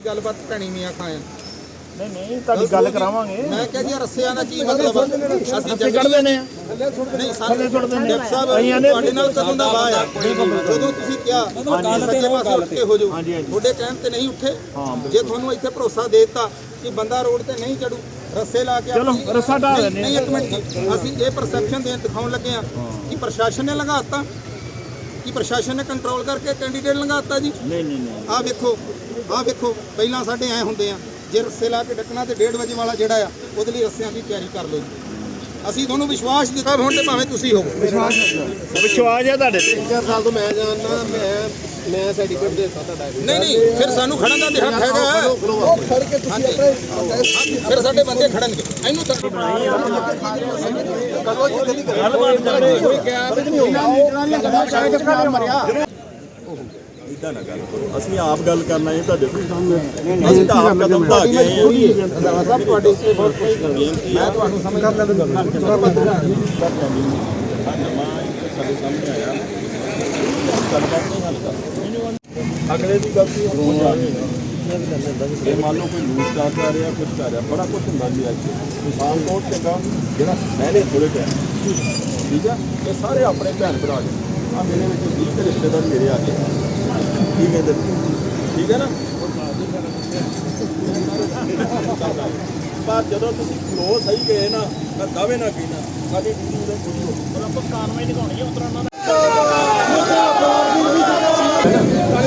ਗੱਲਬਾਤ ਭੈਣੀ ਮੀਆਂ ਖਾਇਆ ਨਹੀਂ ਨਹੀਂ ਤੁਹਾਡੀ ਗੱਲ ਕਰਾਵਾਂਗੇ। ਮੈਂ ਕਿਹਾ ਜੀ ਰੱਸਿਆਂ ਦਾ ਕੀ ਮਤਲਬ ਆ? ਅਸੀਂ ਅਸੀਂ ਕੱਢ ਦਿੰਦੇ ਆ। ਨਹੀਂ ਥੱਲੇ ਸੁੱਟ ਦਿੰਦੇ ਆ। ਡਾਕਟਰ ਸਾਹਿਬ ਤੁਹਾਡੇ ਨਾਲ ਕਦੋਂ ਦਾ ਵਾਹ ਆ। ਜਦੋਂ ਤੁਸੀਂ ਕਿਹਾ ਸੱਜੇ ਪਾਸੇ ਉੱਠ ਕੇ ਹੋ ਜਾਓ। ਤੁਹਾਡੇ ਟਾਈਮ ਤੇ ਨਹੀਂ ਉੱਠੇ। ਜੇ ਤੁਹਾਨੂੰ ਇੱਥੇ ਭਰੋਸਾ ਦੇ ਦਿੱਤਾ ਕਿ ਬੰਦਾ ਰੋਡ ਤੇ ਨਹੀਂ ਚੜੂ ਰੱਸੇ ਲਾ ਕੇ ਚਲੋ, ਰੱਸਾ ਢਾਹ ਨਹੀਂ, ਦਿੰਦੇ ਆ। ਨਹੀਂ ਇੱਕ ਮਿੰਟ ਜੀ, ਅਸੀਂ ਇਹ ਪਰਸੈਪਸ਼ਨ ਦੇਣ ਦਿਖਾਉਣ ਲੱਗੇ ਆ ਕਿ ਪ੍ਰਸ਼ਾਸਨ ਨੇ ਲਗਾਤਾ ਕਿ ਪ੍ਰਸ਼ਾਸਨ ਨੇ ਕੰਟਰੋਲ ਕਰਕੇ ਕੈਂਡੀਡੇਟ ਲਗਾਤਾ ਜੀ। ਨਹੀਂ ਨਹੀਂ ਨਹੀਂ। ਆਹ ਵੇਖੋ ਆਹ ਵੇਖੋ ਪਹਿਲਾਂ ਸਾਡੇ ਐ ਹੁੰਦੇ ਆ ਜੇ ਰੱਸੇ ਲਾ ਕੇ ਡੱਕਣਾ ਤੇ 1:30 ਵਜੇ ਵਾਲਾ ਜਿਹੜਾ ਆ ਉਹਦੇ ਲਈ ਰੱਸਿਆਂ ਦੀ ਤਿਆਰੀ ਕਰ ਲਓ ਜੀ। ਅਸੀਂ ਤੁਹਾਨੂੰ ਵਿਸ਼ਵਾਸ ਦਿੱਤਾ ਹੁਣ ਤੇ ਭਾਵੇਂ ਤੁਸੀਂ ਹੋਵੋ। ਵਿਸ਼ਵਾਸ ਵਿਸ਼ਵਾਸ ਹੈ ਤੁਹਾਡੇ ਤੇ? 4 ਸਾਲ ਤੋਂ ਮੈਂ ਜਾਣਦਾ ਮੈਂ ਮੈਂ ਸਰਟੀਫਿਕੇਟ ਦੇ ਦਿੱਤਾ ਤੁਹਾਡਾ ਨਹੀਂ ਨਹੀਂ ਫਿਰ ਸਾਨੂੰ ਖੜਨ ਦਾ ਤੇ ਹੱਕ ਹੈਗਾ। ਖੜ ਕੇ ਤੁਸੀਂ ਆਪਣੇ ਫਿਰ ਸਾਡੇ ਬੰਦੇ ਖੜਨਗੇ। ਇਹਨੂੰ ਤੱਕ ਇਦਾਂ ਨਾ ਗੱਲ ਕਰੋ। ਅਸੀਂ ਆਪ ਗੱਲ ਕਰਨਾ ਹੈ ਤੁਹਾਡੇ ਕੋਲ। ਅਸੀਂ ਤਾਂ ਆਪ ਕਦਮ ਵਧਾ ਕੇ ਆਏ ਹਾਂ। ਰੰਧਾਵਾ ਸਾਹਿਬ ਤੁਹਾਡੇ ਉੱਤੇ ਬਹੁਤ ਕੋਈ ਮੈਂ ਤੁਹਾਨੂੰ ਸਮਝ ਕਰ ਲੈਂਦਾ ਸਾਡੇ ਅਗਲੇ ਦੀ ਗਲਤੀ ਹੋ ਜਾਵੇ ਜੇ ਮੰਨ ਲਓ ਕੋਈ ਲੂਟ ਕਰ ਕਰ ਰਿਹਾ ਕੁਝ ਕਰ ਰਿਹਾ, ਬੜਾ ਕੁਝ ਹੁੰਦਾ ਜੀ ਅੱਜ ਕਿਸਾਨ ਕੋਟ ਚੰਗਾ ਜਿਹੜਾ ਪਹਿਲੇ ਥੋੜੇ ਟਾਈਮ ਠੀਕ ਆ? ਇਹ ਸਾਰੇ ਆਪਣੇ ਭੈਣ ਭਰਾ ਨੇ। ਆ ਮੇਰੇ ਵਿੱਚ 20 ਰਿਸ਼ਤੇਦਾਰ ਮੇਰੇ ਆ ਗਏ। ਕੀ ਕਹਿੰਦੇ ਠੀਕ ਹੈ ਨਾ? ਪਰ ਜਦੋਂ ਤੁਸੀਂ ਫਲੋ ਸਹੀ ਗਏ ਨਾ ਤਾਂ ਦਾਵੇ ਨਾ ਕਹਿਣਾ ਸਾਡੀ ਡਿਊਟੀ ਉਹਦੇ ਪੂਰੀ ਹੋ ਪਰ ਆਪਾਂ ਕਾਰਵਾਈ ਦਿਖਾਉਣੀ ਹੈ ਉਤਰਾ ਉਹਨਾਂ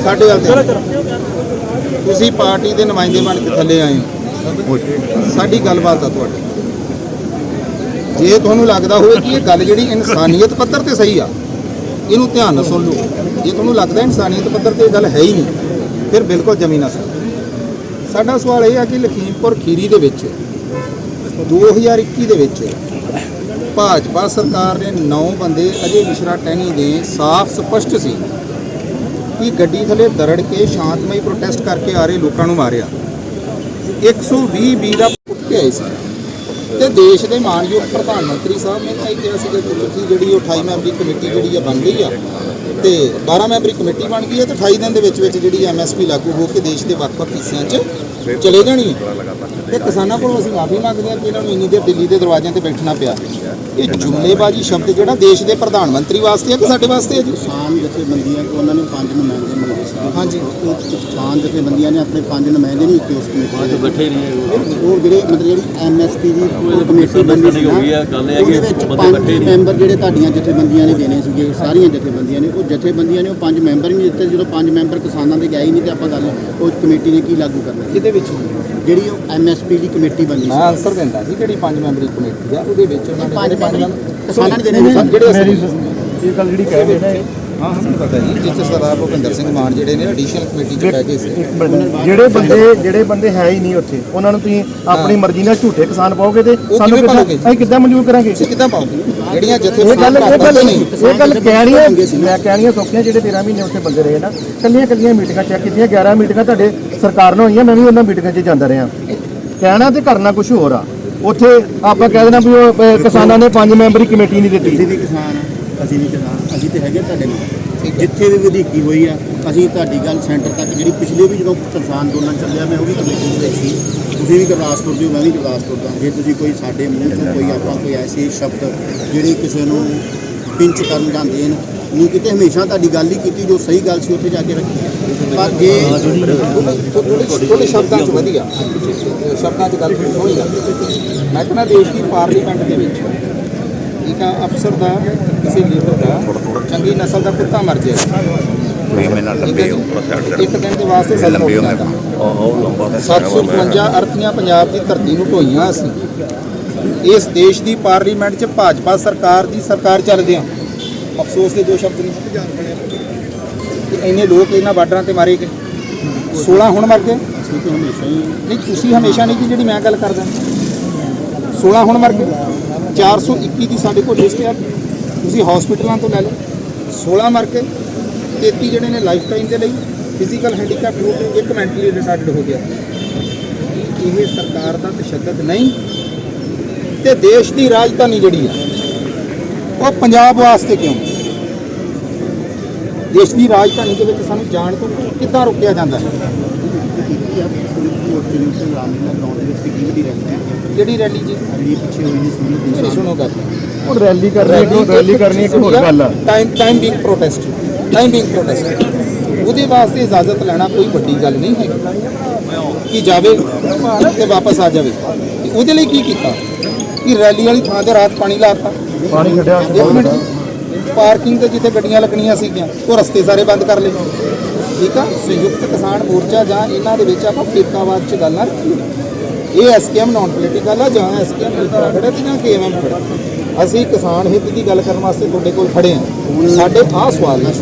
ਸਾਡੇ ਵੱਲ ਤੇ ਤੁਸੀਂ ਪਾਰਟੀ ਦੇ ਨੁਮਾਇੰਦੇ ਬਣ ਕੇ ਥੱਲੇ ਆਏ ਹੋ। ਸਾਡੀ ਗੱਲਬਾਤ ਆ ਤੁਹਾਡੀ। ਜੇ ਤੁਹਾਨੂੰ ਲੱਗਦਾ ਹੋਵੇ ਕਿ ਇਹ ਗੱਲ ਜਿਹੜੀ ਇਨਸਾਨੀਅਤ ਪੱਧਰ ਤੇ ਸਹੀ ਆ ਇਹਨੂੰ ਧਿਆਨ ਨਾਲ ਸੁਣ ਲਓ। ਜੇ ਤੁਹਾਨੂੰ ਲੱਗਦਾ ਇਨਸਾਨੀਅਤ ਪੱਧਰ ਤੇ ਇਹ ਗੱਲ ਹੈ ਹੀ ਨਹੀਂ, ਫਿਰ ਬਿਲਕੁਲ ਜ਼ਮੀਨ ਅਸਰ ਸਾਡਾ ਸਵਾਲ ਇਹ ਆ ਕਿ ਲਖੀਮਪੁਰ ਖੀਰੀ ਦੇ ਵਿੱਚ 2021 ਦੇ ਵਿੱਚ ਭਾਜਪਾ ਸਰਕਾਰ ਨੇ 9 ਬੰਦੇ ਅਜੇ ਮਿਸ਼ਰਾ ਟਹਿਣੀ ਦੇ ਸਾਫ਼ ਸਪਸ਼ਟ ਸੀ ਕਿ ਗੱਡੀ ਥੱਲੇ ਦਰੜ ਕੇ ਸ਼ਾਂਤਮਈ ਪ੍ਰੋਟੈਸਟ ਕਰਕੇ ਆ ਰਹੇ ਲੋਕਾਂ ਨੂੰ ਮਾਰਿਆ। 120 ਬੀ ਦਾ ਪੁੱਟ ਕੇ ਆਏ ਸੀ। ਤੇ ਦੇਸ਼ ਦੇ ਮਾਨਯੋਗ ਪ੍ਰਧਾਨ ਮੰਤਰੀ ਸਾਹਿਬ ਨੇ ਤਾਂ ਇਹ ਕਿਹਾ ਸੀ ਕਿ ਤੁਸੀਂ ਜਿਹੜੀ ਉਹ 28 ਮੈਂਬਰੀ ਕਮੇਟੀ ਜਿਹੜੀ ਆ ਬਣ ਗਈ ਆ ਤੇ 12 ਮੈਂਬਰੀ ਕਮੇਟੀ ਬਣ ਗਈ ਹੈ ਤੇ 28 ਦਿਨ ਦੇ ਵਿੱਚ ਵਿੱਚ ਜਿਹੜੀ ਐਮਐਸਪੀ ਲਾਗੂ ਹੋ ਕੇ ਦੇਸ਼ ਦੇ ਵੱਖ-ਵੱਖ ਹਿੱਸਿਆਂ 'ਚ ਚਲੇ ਜਾਣੀ ਹੈ ਤੇ ਕਿਸਾਨਾਂ ਕੋਲੋਂ ਅਸੀਂ ਮਾਫੀ ਮੰਗਦੇ ਹਾਂ ਕਿ ਇਹਨਾਂ ਨੂੰ ਇੰਨੀ ਦੇਰ ਦਿੱਲੀ ਦੇ ਦਰਵਾਜ਼ਿਆਂ ਤੇ ਬੈਠਣਾ ਪਿਆ। ਇਹ ਜੁਮਲੇਬਾਜ਼ੀ ਸ਼ਬਦ ਜਿਹੜਾ ਦੇਸ਼ ਦੇ ਪ੍ਰਧਾਨ ਮੰਤਰੀ ਵਾਸਤੇ ਹੈ ਕਿ ਸਾਡੇ ਵਾਸਤੇ ਹੈ ਜੀ? ਕਿਸਾਨ ਜਥੇਬੰਦੀਆਂ ਕੋ ਉਹਨਾਂ ਨੇ ਪੰਜ ਨੁਮਾਇੰਦੇ ਮੰਗੇ ਹਾਂਜੀ। ਉਹ ਕਿਸਾਨ ਜਥੇਬੰਦੀਆਂ ਨੇ ਆਪਣੇ ਪੰਜ ਨੁਮਾਇੰਦੇ ਨਹੀਂ ਦਿੱਤੇ ਉਸ ਕਮੇਟੀ ਦੇ ਬੈਠੇ ਨਹੀਂ ਉਹ ਜਿਹੜੇ ਮਤਲਬ ਜਿਹੜੀ ਐਮਐਸਪੀ ਦੀ ਕਮੇਟੀ ਬਣੀ ਸੀ ਹੋ ਗਈ ਆ, ਗੱਲ ਇਹ ਹੈ ਕਿ ਉਹਦੇ ਵਿੱਚ ਬੰਦੇ ਪੰਜ ਇਕੱਠੇ ਨਹੀਂ। ਮੈਂਬਰ ਜਿਹੜੇ ਤੁਹਾਡੀਆਂ ਜਥੇਬੰਦੀਆਂ ਨੇ ਦੇਣੇ ਸੀਗੇ ਸਾਰੀਆਂ ਜਥੇਬੰਦੀਆਂ ਨੇ ਉਹ ਜਥੇਬੰਦੀਆਂ ਨੇ ਉਹ ਪੰਜ ਮੈਂਬਰ ਹੀ ਨਹੀਂ ਦਿੱਤੇ ਜਦੋਂ ਪੰਜ ਮੈਂਬਰ ਕਿਸਾਨਾਂ ਦੇ ਗਏ ਹੀ ਨਹੀਂ ਤੇ ਆਪਾਂ ਗੱਲ ਉਹ ਕਮੇਟੀ ਨੇ ਕੀ ਲਾਗੂ ਕਰਨਾ? ਕਿਹਦੇ ਵਿੱਚ? ਜਿਹੜੀ ਉਹ ਐਮਐਸਪੀ ਦੀ ਕਮੇਟੀ ਬਣੀ ਮੈਂ ਆਨਸਰ ਦਿੰਦਾ ਜੀ ਜਿਹੜੀ ਪੰਜ ਮੈਂਬਰੀ ਕਮੇਟੀ ਆ ਉਹਦੇ ਵਿੱਚ ਉਹਨਾਂ ਨੇ ਪੰਜ ਪੰਜ ਮੈਂਬਰੀ ਕਿਸਾਨਾਂ ਨੇ ਦੇਣੇ ਸੀ। ਜਿਹੜੇ ਮੇਰੀ ਅਸੀਂ ਇਹ ਗੱਲ ਜਿਹੜੀ ਕਹਿ ਰਹੇ ਨੇ ਹਾਂ ਹਾਂ ਮੈਨੂੰ ਪਤਾ ਜੀ। ਜਿੱਥੇ ਸਰਦਾਰ ਭੁਪਿੰਦਰ ਸਿੰਘ ਮਾਨ ਜਿਹੜੇ ਨੇ ਐਡੀਸ਼ਨਲ ਕਮੇਟੀ 'ਚ ਬਹਿ ਗਏ ਸੀ। ਇੱਕ ਮਿੰਟ, ਜਿਹੜੇ ਬੰਦੇ ਜਿਹੜੇ ਬੰਦੇ ਹੈ ਹੀ ਨਹੀਂ ਉੱਥੇ ਉਹਨਾਂ ਨੂੰ ਤੁਸੀਂ ਆਪਣੀ ਮਰਜ਼ੀ ਨਾਲ ਝੂਠੇ ਕਿਸਾਨ ਪਾਓਗੇ ਤੇ ਸਾਨੂੰ ਕਿਵੇਂ ਕਿੱਦਾਂ ਪਾਓਗੇ? ਅਸੀਂ ਕਿੱਦਾਂ ਮਨਜ਼ੂਰ ਕਰਾਂਗੇ? ਤੁਸੀਂ ਕਿੱਦਾਂ ਪਾਓਗੇ? ਜਿਹੜੀਆਂ ਇਹ ਗੱਲ ਇਹ ਗੱਲ ਜਥੇਬੰਦੀਆਂ ਨਹੀਂ ਇਹ ਗੱਲ ਕਹਿਣੀਆਂ ਮੈਂ ਕਹਿਣੀਆਂ ਸੌਖੀਆਂ ਜਿਹੜੇ 13 ਮਹੀਨੇ ਉੱਥੇ ਬੰਦੇ ਰਹੇ ਨਾ ਕੱਲੀਆਂ ਕੱਲੀਆਂ ਮੀਟਿੰਗਾਂ ਚੈੱਕ ਕੀਤੀਆਂ 11 ਮੀਟਿੰਗਾਂ ਤੁਹਾਡੇ ਸਰਕਾਰ ਨਾਲ ਹੋਈਆਂ ਮੈਂ ਵੀ ਉਹਨਾਂ ਮੀਟਿੰਗਾਂ 'ਚ ਜਾਂਦਾ ਰਿਹਾ। ਕਹਿਣਾ ਤੇ ਕਰਨਾ ਕੁਝ ਹੋਰ ਆ। ਉੱਥੇ ਆਪਾਂ ਕਹਿ ਦੇਣਾ ਵੀ ਉਹ ਅਹ, ਕਿਸਾਨਾਂ ਨੇ ਪੰਜ ਮੈਂਬਰੀ ਕਮੇਟੀ ਨਹੀਂ ਦਿੱਤੀ। ਕਿਸਾਨ ਅਸੀਂ ਨਹੀਂ ਕਿਸਾਨ ਅਸੀਂ ਤੇ ਹੈਗੇ ਤੁਹਾਡੇ ਨਾਲ। ਜਿੱਥੇ ਵੀ ਵਧੀਕੀ ਹੋਈ ਆ ਅਸੀਂ ਤੁਹਾਡੀ ਗੱਲ ਸੈਂਟਰ ਤੱਕ ਜਿਹੜੀ ਪਿਛਲੇ ਵੀ ਜਦੋਂ ਕਿਸਾਨ ਅੰਦੋਲਨ ਚੱਲਿਆ ਮੈਂ ਉਹ ਵੀ ਕਮੇਟੀ ਦੇ ਵਿੱਚ ਸੀ ਤੁਸੀਂ ਵੀ ਗੁਰਦਾਸਪੁਰ ਦੇ ਹੋ, ਮੈਂ ਵੀ ਗੁਰਦਾਸਪੁਰ ਦਾ ਜੇ ਤੁਸੀਂ ਕੋਈ ਸਾਡੇ ਮੂੰਹ ਤੋਂ ਕੋਈ ਆਪਾਂ ਕੋਈ ਐਸੇ ਸ਼ਬਦ ਜਿਹੜੇ ਕਿਸੇ ਨੂੰ ਪਿੰਚ ਕਰਨ ਜਾਂਦੇ ਨੇ ਨਹੀਂ ਕਿਤੇ ਹਮੇਸ਼ਾ ਤੁਹਾਡੀ ਗੱਲ ਹੀ ਕੀਤੀ ਜੋ ਸਹੀ ਗੱਲ ਸੀ ਉੱਥੇ ਜਾ ਕੇ ਰੱਖੀ। ਪਰ ਜੇ ਥੋੜੇ ਸ਼ਬਦਾਂ 'ਚ ਵਧੀਆ। ਸ਼ਬਦਾਂ 'ਚ ਗੱਲ ਥੋੜੀ ਸੋਹਣੀ ਮੈਂ ਕਹਿੰਦਾ ਦੇਸ਼ ਦੀ ਪਾਰਲੀਮੈਂਟ ਦੇ ਵਿੱਚ ਇੱਕ ਅਫਸਰ ਦਾ ਕਿਸੇ ਲੀਡਰ ਦਾ ਚੰਗੀ ਨਸਲ ਦਾ ਕੁੱਤਾ ਮਰ ਜਾਏ ਤੁਸੀਂ ਮੇਰੇ ਨਾਲ ਲੰਬੇ ਹੋ ਇੱਕ ਦਿਨ ਦੇ ਵਾਸਤੇ ਸੱਤ ਲੰਬੇ ਹੋ ਮੈਂ ਉਹ ਲੰਬਾ 755 ਅਰਥੀਆਂ ਪੰਜਾਬ ਦੀ ਧਰਤੀ ਨੂੰ ਢੋਈਆਂ ਅਸੀਂ। ਇਸ ਦੇਸ਼ ਦੀ ਪਾਰਲੀਮੈਂਟ 'ਚ ਭਾਜਪਾ ਸਰਕਾਰ ਦੀ ਸਰਕਾਰ ਚੱਲਦੇ ਆ। ਅਫਸੋਸ ਦੇ ਦੋ ਸ਼ਬਦ ਨੇ ਕਿ ਇੰਨੇ ਲੋਕ ਇਹਨਾਂ ਬਾਰਡਰਾਂ ਤੇ ਮਾਰੇ ਗਏ। 16 ਹੁਣ ਮਰ ਗਏ। ਅਸੀਂ ਤਾਂ ਹਮੇਸ਼ਾ ਹੀ ਨਹੀਂ ਤੁਸੀਂ ਹਮੇਸ਼ਾ ਨਹੀਂ ਕਿ ਜਿਹੜੀ ਮੈਂ ਗੱਲ ਕਰਦਾ। 16 ਹੁਣ ਮਰ ਗਏ। 421 ਦੀ ਸਾਡੇ ਕੋਲ ਲਿਸਟ ਹੈ ਤੁਸੀਂ ਹਸਪੀਟਲਾਂ ਤੋਂ ਲੈ ਲਓ। 16 ਮਰ ਕੇ 33 ਜਿਹੜੇ ਨੇ ਲਾਈਫ ਟਾਈਮ ਦੇ ਲਈ। ਫਿਜ਼ੀਕਲ ਹੈਂਡੀਕੈਪ ਹੋ ਕੇ ਇੱਕ ਮੈਂਟਲੀ ਰਿਟਾਰਡਡ ਹੋ ਗਿਆ। ਇਹ ਸਰਕਾਰ ਦਾ ਤਸ਼ੱਦਦ ਨਹੀਂ। ਤੇ ਦੇਸ਼ ਦੀ ਰਾਜਧਾਨੀ ਜਿਹੜੀ ਆ, ਉਹ ਪੰਜਾਬ ਵਾਸਤੇ ਕਿਉਂ? ਦੇਸ਼ ਦੀ ਰਾਜਧਾਨੀ ਦੇ ਵਿੱਚ ਸਾਨੂੰ ਜਾਣ ਤੋਂ ਕਿੱਦਾਂ ਰੋਕਿਆ ਜਾਂਦਾ ਹੈ? ਦੇ ਵਿੱਚ ਕਿੰਨੀ ਰੈਲੀ ਕੀਤੀ ਕਿਹੜੀ ਰੈਲੀ ਜੀ? ਜਿਹੜੀ ਪਿੱਛੇ ਹੋਈ ਸੀ ਮੇਰੀ ਸੂਰੀ ਸੁਣੋ ਗੱਲ। ਉਹ ਰੈਲੀ ਕਰਨੀ ਇੱਕ ਰੈਲੀ ਕਰਨੀ ਇੱਕ ਹੋਰ ਗੱਲ ਆ। Time time bound protest time bound protest ਉਹਦੇ ਵਾਸਤੇ ਇਜਾਜ਼ਤ ਲੈਣਾ ਕੋਈ ਵੱਡੀ ਗੱਲ ਨਹੀਂ ਹੈ ਕਿ ਜਾਵੇ ਤੇ ਵਾਪਸ ਆ ਜਾਵੇ। ਉਹਦੇ ਲਈ ਕੀ ਕੀਤਾ? ਕਿ ਰੈਲੀ ਵਾਲੀ ਥਾਂ ਤੇ ਰਾਤ ਪਾਣੀ ਲਾਤਾ। ਪਾਣੀ ਮਿੰਟ। ਪਾਰਕਿੰਗ ਤੇ ਜਿੱਥੇ ਗੱਡੀਆਂ ਲੱਗਣੀਆਂ ਸੀਗੀਆਂ ਉਹ ਰਸਤੇ ਸਾਰੇ ਬੰਦ ਕਰ ਲਏ। ਠੀਕ ਆ? ਸੰਯੁਕਤ ਕਿਸਾਨ ਮੋਰਚਾ ਜਾਂ ਇਹਨਾਂ ਦੇ ਵਿੱਚ ਆਪਾਂ ਫਿਰਕਾਵਾਦ 'ਚ ਗੱਲ ਨਾ ਰੱਖੀਏ। ਇਹ ਐਸਕੇਐਮ ਨਾਨ ਪੋਲੀਟੀਕਲ ਆ ਜਾਂ ਐਸਕੇਐਮ ਲਿਖਣਾ ਖੜਾ ਤੇ ਜਾਂ ਕੇਐਮਐਮ ਖੜਾ ਅਸੀਂ ਕਿਸਾਨ ਹਿੱਤ ਦੀ ਗੱਲ ਕਰਨ ਵਾਸਤੇ ਤੁਹਾਡੇ ਕੋਲ ਖੜੇ ਹਾਂ ਸਾਡੇ ਆਹ ਸਵਾਲ ਨੇ।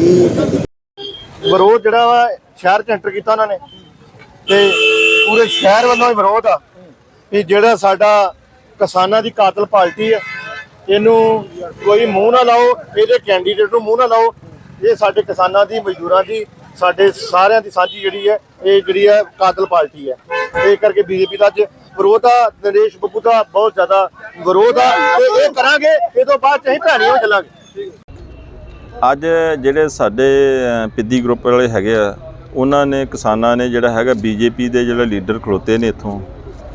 ਵਿਰੋਧ ਜਿਹੜਾ ਵਾ, ਸ਼ਹਿਰ ਚ ਐਂਟਰ ਕੀਤਾ ਉਹਨਾਂ ਨੇ। ਤੇ ਪੂਰੇ ਸ਼ਹਿਰ ਵੱਲੋਂ ਹੀ ਵਿਰੋਧ ਆ ਵੀ ਜਿਹੜਾ ਸਾਡਾ ਕਿਸਾਨਾਂ ਦੀ ਕਾਤਲ ਪਾਰਟੀ ਆ, ਇਹਨੂੰ ਕੋਈ ਮੂੰਹ ਨਾ ਲਾਓ, ਇਹਦੇ ਕੈਂਡੀਡੇਟ ਨੂੰ ਮੂੰਹ ਨਾ ਲਾਓ। ਇਹ ਸਾਡੇ ਕਿਸਾਨਾਂ ਦੀ, ਮਜ਼ਦੂਰਾਂ ਦੀ ਸਾਡੇ ਸਾਰਿਆਂ ਦੀ ਸਾਂਝੀ ਜਿਹੜੀ ਹੈ ਇਹ ਜਿਹੜੀ ਹੈ ਕਾਤਲ ਪਾਰਟੀ ਹੈ। ਇਹ ਕਰਕੇ ਬੀਜੇਪੀ ਦਾ ਅੱਜ ਵਿਰੋਧ ਆ ਨਰੇਸ਼ ਬੱਬੂ ਦਾ ਬਹੁਤ ਜ਼ਿਆਦਾ ਵਿਰੋਧ ਆ। ਤੇ ਇਹ ਕਰਾਂਗੇ ਇਹ ਤੋਂ ਬਾਅਦ ਚ ਭੈਣੀਆਂ ਚੱਲਾਂਗੇ। ਅੱਜ ਜਿਹੜੇ ਸਾਡੇ ਅ, ਪਿੱਦੀ ਗਰੁੱਪ ਵਾਲੇ ਹੈਗੇ ਆ ਉਹਨਾਂ ਨੇ ਕਿਸਾਨਾਂ ਨੇ ਜਿਹੜਾ ਹੈਗਾ ਬੀਜੇਪੀ ਦੇ ਜਿਹੜੇ ਲੀਡਰ ਖਲੋਤੇ ਨੇ ਇੱਥੋਂ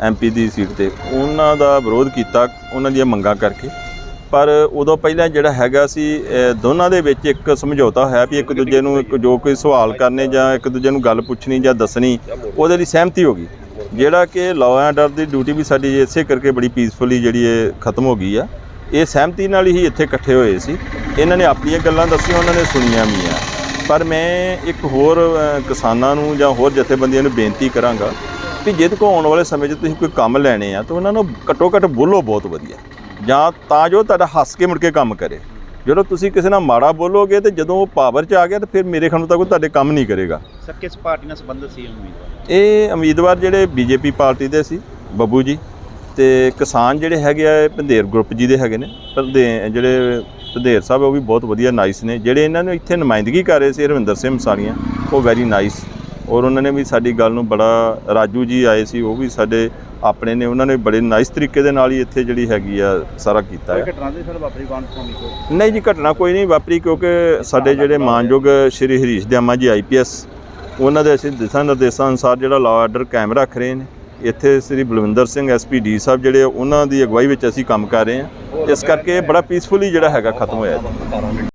ਐਮਪੀ ਦੀ ਸੀਟ ਤੇ ਉਹਨਾਂ ਦਾ ਵਿਰੋਧ ਕੀਤਾ ਉਹਨਾਂ ਦੀਆਂ ਮੰਗਾਂ ਕਰਕੇ। ਪਰ ਉਦੋਂ ਪਹਿਲਾਂ ਜਿਹੜਾ ਹੈਗਾ ਸੀ ਦੋਨਾਂ ਦੇ ਵਿੱਚ ਇੱਕ ਸਮਝੌਤਾ ਹੋਇਆ ਵੀ ਇੱਕ ਦੂਜੇ ਨੂੰ ਇੱਕ ਜੋ ਕੋਈ ਸਵਾਲ ਕਰਨੇ ਜਾਂ ਇੱਕ ਦੂਜੇ ਨੂੰ ਗੱਲ ਪੁੱਛਣੀ ਜਾਂ ਦੱਸਣੀ, ਉਹਦੇ ਲਈ ਸਹਿਮਤੀ ਹੋ ਗਈ। ਜਿਹੜਾ ਕਿ ਲਾਅ ਐਂਡ ਆਰਡਰ ਦੀ ਡਿਊਟੀ ਵੀ ਸਾਡੀ ਇਸੇ ਕਰਕੇ ਬੜੀ ਪੀਸਫੁਲੀ ਜਿਹੜੀ ਇਹ ਖਤਮ ਹੋ ਗਈ ਆ। ਇਹ ਸਹਿਮਤੀ ਨਾਲ ਹੀ ਇੱਥੇ ਇਕੱਠੇ ਹੋਏ ਸੀ। ਇਹਨਾਂ ਨੇ ਆਪਣੀਆਂ ਗੱਲਾਂ ਦੱਸੀਆਂ, ਉਹਨਾਂ ਨੇ ਸੁਣੀਆਂ ਵੀ ਆ। ਪਰ ਮੈਂ ਇੱਕ ਹੋਰ ਕਿਸਾਨਾਂ ਨੂੰ ਜਾਂ ਹੋਰ ਜਥੇਬੰਦੀਆਂ ਨੂੰ ਬੇਨਤੀ ਕਰਾਂਗਾ ਕਿ ਜਿਹਦੇ ਕੋ ਆਉਣ ਵਾਲੇ ਸਮੇਂ 'ਚ ਤੁਸੀਂ ਕੋਈ ਕੰਮ ਲੈਣੇ ਆ, ਤਾਂ ਉਹਨਾਂ ਨੂੰ ਘੱਟੋ ਘੱਟ ਬੋਲੋ ਬਹੁਤ ਵਧੀਆ। ਜਾਂ ਤਾਂ ਜੋ ਤੁਹਾਡਾ ਹੱਸ ਕੇ ਮੁੜ ਕੇ ਕੰਮ ਕਰੇ। ਜਦੋਂ ਤੁਸੀਂ ਕਿਸੇ ਨਾਲ ਮਾੜਾ ਬੋਲੋਗੇ ਤੇ ਜਦੋਂ ਉਹ ਪਾਵਰ 'ਚ ਆ ਗਿਆ ਤਾਂ ਫਿਰ ਮੇਰੇ ਖਿਆਲ ਤੱਕ ਉਹ ਤੁਹਾਡੇ ਕੰਮ ਨਹੀਂ ਕਰੇਗਾ। ਸਰ ਕਿਸ ਪਾਰਟੀ ਨਾਲ ਸੰਬੰਧਿਤ ਸੀ ਉਮੀਦਵਾਰ? ਇਹ ਉਮੀਦਵਾਰ ਜਿਹੜੇ ਬੀਜੇਪੀ ਪਾਰਟੀ ਦੇ ਸੀ ਬੱਬੂ ਜੀ ਤੇ ਕਿਸਾਨ ਜਿਹੜੇ ਹੈਗੇ ਆ ਪੰਧੇਰ ਗਰੁੱਪ ਜੀ ਦੇ ਹੈਗੇ ਨੇ। ਪੰਧੇ ਜਿਹੜੇ ਪੰਧੇਰ ਸਾਹਿਬ ਉਹ ਵੀ ਬਹੁਤ ਵਧੀਆ ਨਾਈਸ ਨੇ। ਜਿਹੜੇ ਇਹਨਾਂ ਨੂੰ ਇੱਥੇ ਨੁਮਾਇੰਦਗੀ ਕਰ ਰਹੇ ਸੀ ਰਵਿੰਦਰ ਸਿੰਘ ਮਸਾਲੀਆਂ ਉਹ ਵੈਰੀ ਨਾਈਸ ਔਰ ਉਹਨਾਂ ਨੇ ਵੀ ਸਾਡੀ ਗੱਲ ਨੂੰ ਬੜਾ ਰਾਜੂ ਜੀ ਆਏ ਸੀ ਉਹ ਵੀ ਸਾਡੇ ਆਪਣੇ ਨੇ ਉਹਨਾਂ ਨੇ ਬੜੇ ਨਾਈਸ ਤਰੀਕੇ ਦੇ ਨਾਲ ਹੀ ਇੱਥੇ ਜਿਹੜੀ ਹੈਗੀ ਆ ਸਾਰਾ ਕੀਤਾ ਹੈ ਘਟਨਾ ਦੇ ਸਰ ਵਾਪਰੀ ਬਾਣ ਸੁਣੀ ਕੋ ਨਹੀਂ ਜੀ ਘਟਨਾ ਕੋਈ ਨਹੀਂ ਵਾਪਰੀ ਕਿਉਂਕਿ ਸਾਡੇ ਜਿਹੜੇ ਮਾਨਯੋਗ ਸ਼੍ਰੀ ਹਰੀਸ਼ ਦਿਆਮਾ ਜੀ ਆਈਪੀਐਸ ਉਹਨਾਂ ਦੇ ਅਸੀਂ ਦਿਸ਼ਾ ਨਿਰਦੇਸ਼ਾਂ ਅਨੁਸਾਰ ਜਿਹੜਾ ਲਾਅ ਆਰਡਰ ਕਾਇਮ ਰੱਖ ਰਹੇ ਨੇ। ਇੱਥੇ ਸ੍ਰੀ ਬਲਵਿੰਦਰ ਸਿੰਘ ਐਸਪੀ ਡੀ ਸਾਹਿਬ ਜਿਹੜੇ ਉਹਨਾਂ ਦੀ ਅਗਵਾਈ ਵਿੱਚ ਅਸੀਂ ਕੰਮ ਕਰ ਰਹੇ ਹਾਂ। ਇਸ ਕਰਕੇ ਬੜਾ ਪੀਸਫੁਲੀ ਜਿਹੜਾ ਹੈਗਾ ਖਤਮ ਹੋਇਆ ਜੀ।